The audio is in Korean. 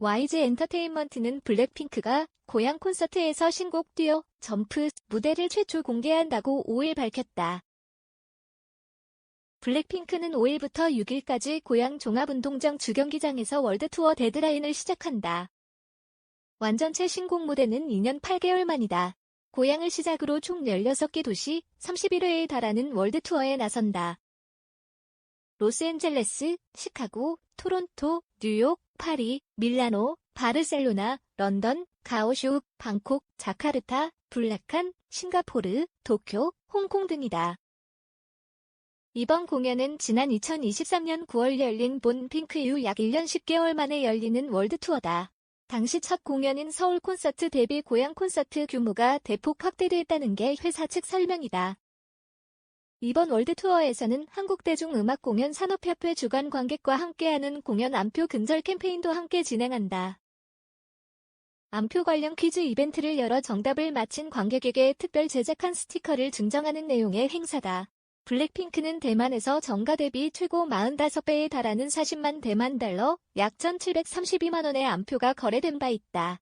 YG 엔터테인먼트는 블랙핑크가 고향 콘서트에서 신곡 듀오 점프 무대를 최초 공개한다고 5일 밝혔다. 블랙핑크는 5일부터 6일까지 고향 종합운동장 주경기장에서 월드투어 데드라인을 시작한다. 완전체 신곡 무대는 2년 8개월 만이다. 고향을 시작으로 총 16개 도시 31회에 달하는 월드투어에 나선다. 로스앤젤레스, 시카고, 토론토, 뉴욕, 파리, 밀라노, 바르셀로나, 런던, 가오슈, 방콕, 자카르타, 불라칸, 싱가포르, 도쿄, 홍콩 등이다. 이번 공연은 지난 2023년 9월 열린 본 핑크 이후 약 1년 10개월 만에 열리는 월드투어다. 당시 첫 공연인 서울 콘서트 대비 고향 콘서트 규모가 대폭 확대됐다는 게 회사 측 설명이다. 이번 월드투어에서는 한국대중음악공연 산업협회 주관 관객과 함께하는 공연 안표 근절 캠페인도 함께 진행한다. 안표 관련 퀴즈 이벤트를 열어 정답을 맞힌 관객에게 특별 제작한 스티커를 증정하는 내용의 행사다. 블랙핑크는 대만에서 정가 대비 최고 45배에 달하는 40만 대만 달러, 약 1,732만 원의 안표가 거래된 바 있다.